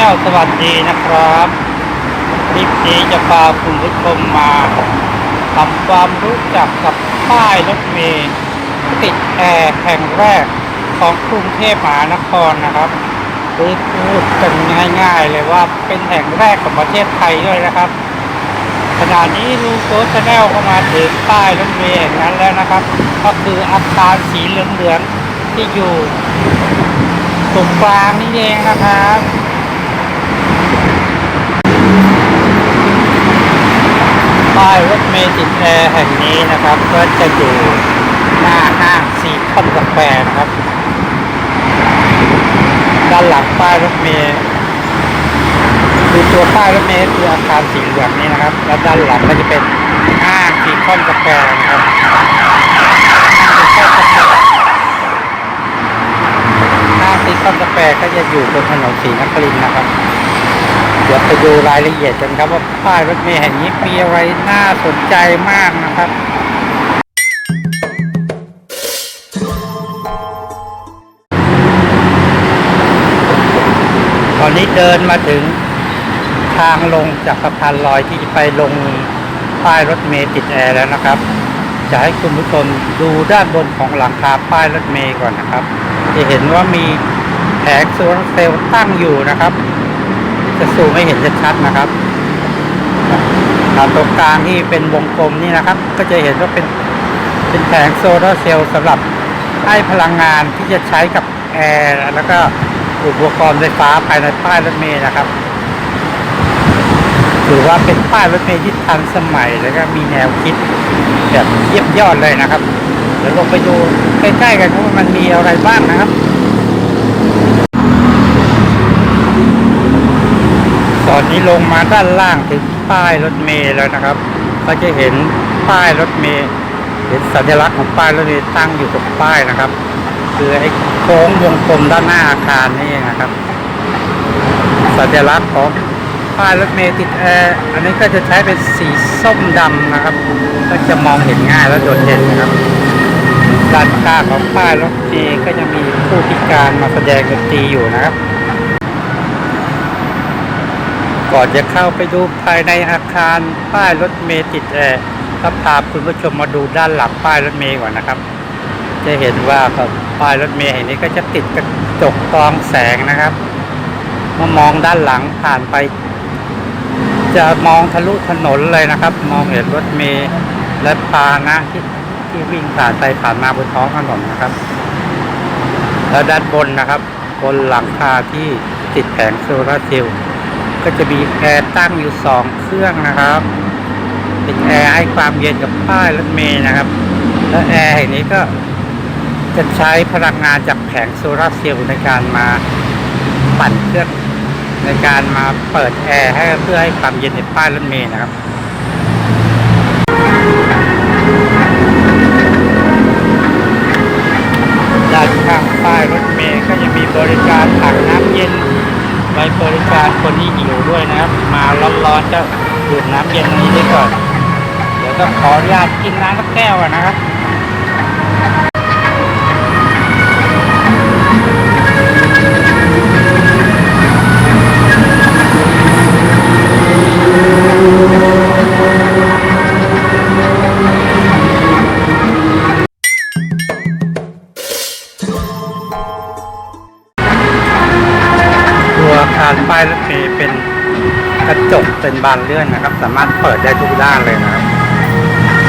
นลสวัสดีนะครับคลิปนี้จะพาคุณผู้ชมมาทำความรู้จักกับป้ายรถเมล์ติดแอร์แห่งแรกของกรุงเทพมหานครนะครับหรือพูดกันง่ายๆเลยว่าเป็นแห่งแรกของประเทศไทยด้วยนะครับขณะนี้ลูโกชแนลก็มาถึงป้ายรถเมล์แห่งนั้นแล้วนะครับ ก็คืออาคารสีเหลืองๆที่อยู่ตรงกลางนี่เองนะครับ ป้ายรถเมล์ติดแอร์แห่งนี้นะครับ ก็จะอยู่หน้าห้างซีคอนกาแฟนะครับ ด้านหลังป้ายรถเมล์คือตัวป้ายรถเมล์คืออาคารสีเหลืองนี่นะครับ แล้วด้านหลังก็จะเป็นห้างซีคอนกาแฟนะครับห้างซีคอนกาแฟห้างซีคอนกาแฟก็จะอยู่บนถนนศรีนครินนะครับ เดี๋ยวไปดูรายละเอียดกันครับว่าป้ายรถเมล์แห่งนี้มีอะไรน่าสนใจมากนะครับตอนนี้เดินมาถึงทางลงจากสะพานลอยที่ไปลงป้ายรถเมล์ติดแอร์แล้วนะครับ จะให้คุณผู้ชมดูด้านบนของหลังคาป้ายรถเมล์ก่อนนะครับ จะเห็นว่ามีแผงโซลาร์เซลล์ตั้งอยู่นะครับ จะซูมให้เห็นชัดๆนะครับตรงกลางที่เป็นวงกลมนี่นะครับ ก็จะเห็นว่าเป็นเป็นแผงโซลาร์เซลล์สำหรับให้พลังงานที่จะใช้กับแอร์แล้วก็อุปกรณ์ไฟฟ้าภายในป้ายรถเมล์นะครับถือว่าเป็นป้ายรถเมล์ที่ทันสมัยแล้วก็มีแนวคิดแบบเยี่ยมยอดเลยนะครับเดี๋ยวลงไปดูใกล้ๆกันว่ามันมีอะไรบ้างนะครับ ตอนนี้ลงมาด้านล่างถึงป้ายรถเมล์แล้วนะครับ ก็จะเห็นป้ายรถเมล์เห็นสัญลักษณ์ของป้ายรถเมล์ตั้งอยู่กับป้ายนะครับ คือไอ้โค้งวงกลมด้านหน้าอาคารนี่นะครับ สัญลักษณ์ของป้ายรถเมล์ติดแอร์อันนี้ก็จะใช้เป็นสีส้มดำนะครับ ก็จะมองเห็นง่ายและโดดเด่นนะครับด้านข้างของป้ายรถเมล์ก็จะมีผู้พิการมาแสดงดนตรีอยู่นะครับ ก่อนจะเข้าไปดูภายในอาคารป้ายรถเมล์ติดแอร์ก็พาคุณผู้ชมมาดูด้านหลังป้ายรถเมล์ก่อนนะครับ จะเห็นว่าครับป้ายรถเมล์แห่งนี้ก็จะติดกระจกกรองแสงนะครับเมื่อมองด้านหลังผ่านไป จะมองทะลุถนนเลยนะครับ มองเห็นรถเมล์และพานะที่ที่วิ่งผ่านไปผ่านมาบนท้องถนนนะครับ แล้วด้านบนนะครับ บนหลังคาที่ติดแผงโซลาร์เซลล์ ก็จะมีแอร์ตั้งอยู่สองเครื่องนะครับ เป็นแอร์ให้ความเย็นกับป้ายรถเมล์นะครับ และแอร์แห่งนี้ก็จะใช้พลังงานจากแผงโซลาร์เซลล์ในการมาปั่นเครื่องในการมาเปิดแอร์ให้เพื่อให้ความเย็นในป้ายรถเมล์นะครับ ก็ดื่มน้ำเย็นนี้ได้ก่อน เดี๋ยวต้องขออนุญาตกินน้ำสักแก้วอนนะครับตัวอาคารป้ายรถเมล์เป็น ระจกเป็นบานเลื่อนนะครับ สามารถเปิดได้ทุกด้านเลยนะครับ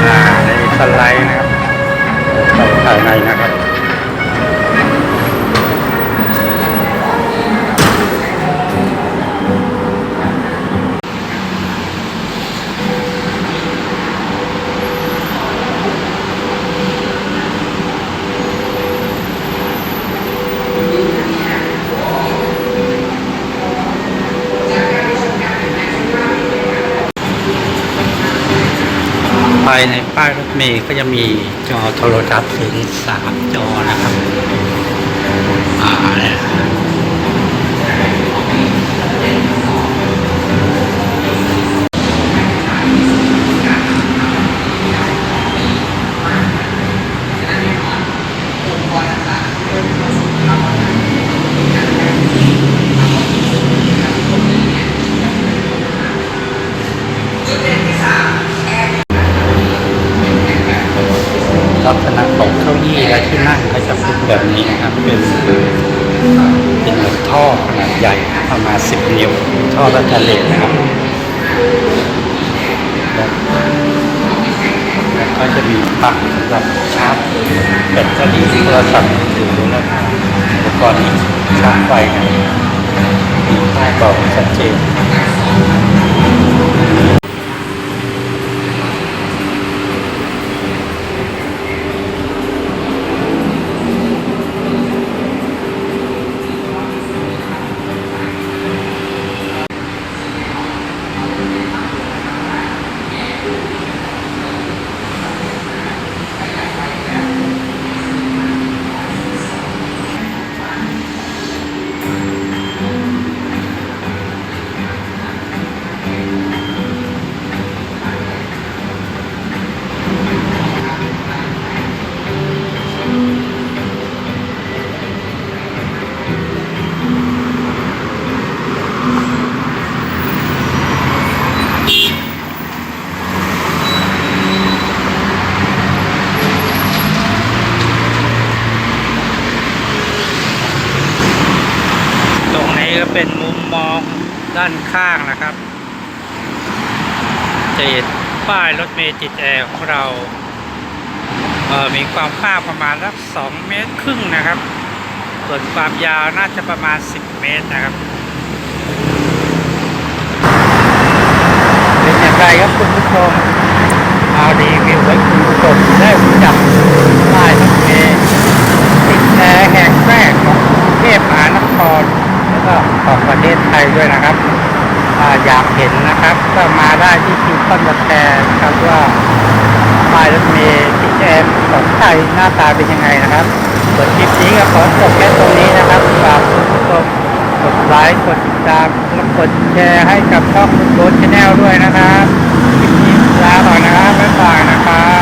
อ่าในสไลด์นะครับไปภายในนะครับ ไปในป้ายรถเมล์ก็จะมีจอโทรทัศน์ถึงสามจอนะครับ อ่า ลักษณะตกเนี่และที่นั่งก็จะเป็นแบบนี้นะครับ เป็นเป็นเหมือนท่อขนาดใหญ่ประมาณ10นิ้วท่อรัตเลนนะครับแล้วก็จะมีปลั๊กสำหรับชาร์จแบตเตอรี่โทรศัพท์มือถือแล้วก็อุปกรณ์ชาร์จไฟนะมีป้ายบอกชัดเจน เป็นมุมมองด้านข้างนะครับจะเห็นป้ายรถเมล์ติดแอร์ของเราเอ่อมีความกว้างประมาณสักสองเมตรครึ่งนะครับ ส่วนความยาวน่าจะประมาณ 10 เมตรนะครับ เป็นอย่างไรครับคุณผู้ชมเอารีวิวไว้คุณผู้ชมได้รู้จักป้ายรถเมล์ติดแอร์แห่งแรกของกรุงเทพมหานคร แล้วก็ของประเทศไทยด้วยนะครับอ่าอยากเห็นนะครับ ก็มาได้ที่คิวคอนบัตแทนครับว่าป้ายรถเมล์ติดแอมของไทยหน้าตาเป็นยังไงนะครับส่วนคลิปนี้ก็ขอจบแค่ตรงนี้นะครับฝากคุณผู้ชมกดไลค์กดติดตามและกดแชร์ให้กับช่องคุณโบ๊ทชาแนลด้วยนะครับคลิปนี้ลาก่อนนะครับบ๊ายบายนะครับ